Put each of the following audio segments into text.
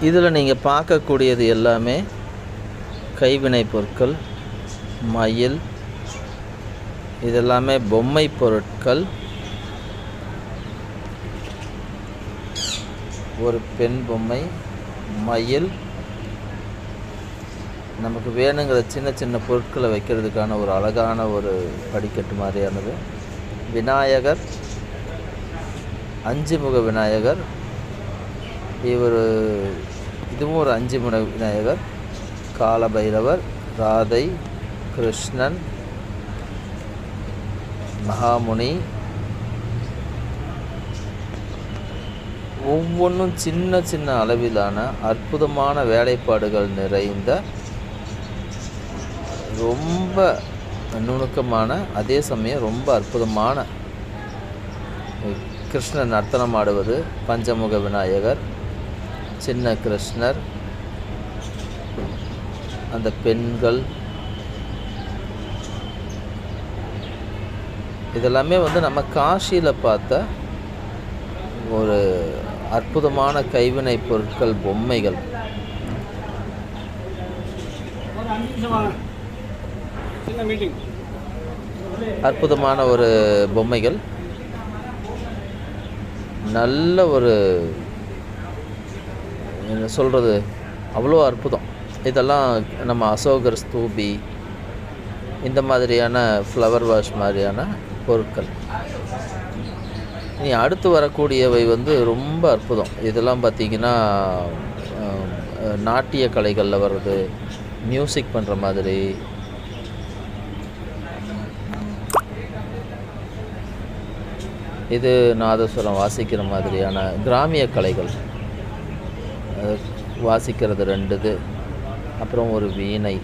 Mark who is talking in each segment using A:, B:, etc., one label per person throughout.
A: இதில் நீங்கள் பார்க்கக்கூடியது எல்லாமே கைவினை பொருட்கள் மயில் இதெல்லாமே பொம்மை பொருட்கள். ஒரு பெண் பொம்மை மயில். நமக்கு வேணுங்கிற சின்ன சின்ன பொருட்களை வைக்கிறதுக்கான ஒரு அழகான ஒரு படிக்கட்டு மாதிரியானது. விநாயகர் அஞ்சு முக விநாயகர் இவர் இதுவும் ஒரு அஞ்சு முக விநாயகர். காலபைரவர் ராதை கிருஷ்ணன் மகாமுனி. ஒவ்வொன்றும் சின்ன சின்ன அளவிலான அற்புதமான வேலைப்பாடுகள் நிறைந்த ரொம்ப நுணுக்கமான அதே சமயம் ரொம்ப அற்புதமான கிருஷ்ணன் நர்த்தனம் ஆடுவது பஞ்சமுக விநாயகர். சின்ன கிருஷ்ணர் அந்த பெண்கள். இதெல்லாமே வந்து நம்ம காஷியில் பார்த்த ஒரு அற்புதமான கைவினை பொருட்கள் பொம்மைகள். அற்புதமான ஒரு பொம்மைகள். நல்ல ஒரு என்ன சொல்கிறது அவ்வளோ அற்புதம். இதெல்லாம் நம்ம அசோகர் ஸ்தூபி இந்த மாதிரியான ஃப்ளவர் வாஷ் மாதிரியான பொருட்கள். இனி அடுத்து வரக்கூடியவை வந்து ரொம்ப அற்புதம். இதெல்லாம் பார்த்திங்கன்னா நாட்டிய கலைகளில் வர்றது மியூசிக் பண்ணுற மாதிரி. இது நாதஸ்வரம் வாசிக்கிற மாதிரியான கிராமிய கலைகள். வாசிக்கிறது ரெண்டு இது அப்புறம் ஒரு வீணை.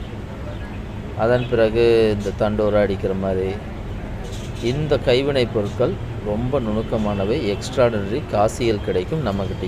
A: அதன் பிறகு இந்த தண்டோரா அடிக்கிற மாதிரி. இந்த கைவினை பொருட்கள் ரொம்ப நுணுக்கமானவை எக்ஸ்ட்ராடனரி காசியில் கிடைக்கும் நம்மக்கிட்ட